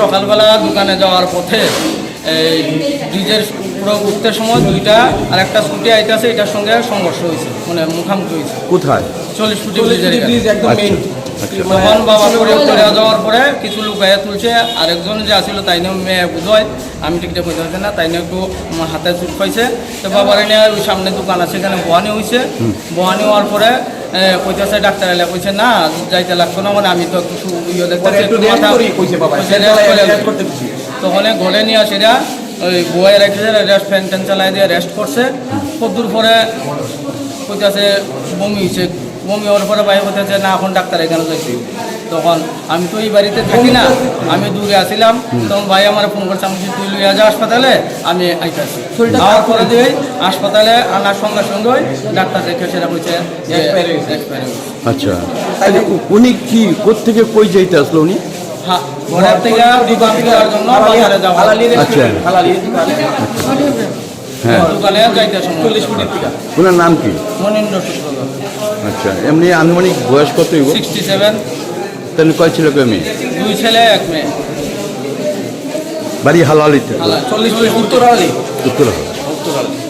সকালবেলা দোকানে যাওয়ার পথে এই ব্রিজের পুরো উঠতে সময় দুইটা আর একটা স্কুটি আইতেছে এটার সঙ্গে সংঘর্ষ হয়েছে মানে মুখামুখি হয়েছে। কোথায়? চল্লিশ ফুটি ব্রিজের একদম আচ্ছা মেইন আচ্ছা। তখন বাবা করে যাওয়ার পরে কিছু লোক গায়ে তুলছে আরেকজন যে আসছিল তাই নিয়ে মেয়ে বুঝয় আমি ঠিকঠাক বুঝতে পারছি না তাই নিয়ে একটু হাতে চুট পাইছে। তো বাবার নিয়ে ওই সামনে দোকান আছে এখানে বহানি হয়েছে বহানি হওয়ার পরে কইতেছে ডাক্তার এলে কইছে না যাইতে লাগতো না মানে আমি তো কিছু ইয়ে দেখতে একটু রেস্ট করি কইছে বাবা কইছে rest করে রেস্ট করতে দিছি তখন ঘরে নিয়ে সেটা ওই বয়ে রেখেছে রেস্ট ফ্যান ট্যান চালাই দিয়ে রেস্ট করছে। কদ্দুর পরে কইতেছে বমি হয়েছে বমি হওয়ার পরে ভাই বলতেছে না এখন ডাক্তার এখানে যাইছি তখন আমি তো এই বাড়িতে থাকি না আমি দূরে আসিলাম তখন ভাই আমার ফোন করছে আমি তুই লইয়া যা হাসপাতালে আমি আইতাছি। যাওয়ার পরে দিয়ে হাসপাতালে আনার সঙ্গে সঙ্গে ডাক্তার দেখে সেটা বলছে আচ্ছা তাহলে উনি কি কোত্থেকে কই যাইতে আসলো উনি? হ্যাঁ ঘরের থেকে জন্য বাজারে যাওয়া আচ্ছা। হ্যাঁ। ওনার নাম কি? আচ্ছা এমনি আনুমানিক বয়স কত তাহলে কয় ছিল কয় মেয়ে? দুই ছেলে এক মেয়ে। বাড়ি হালালিতে। হালা উত্তর হালালি। উত্তর হালালি।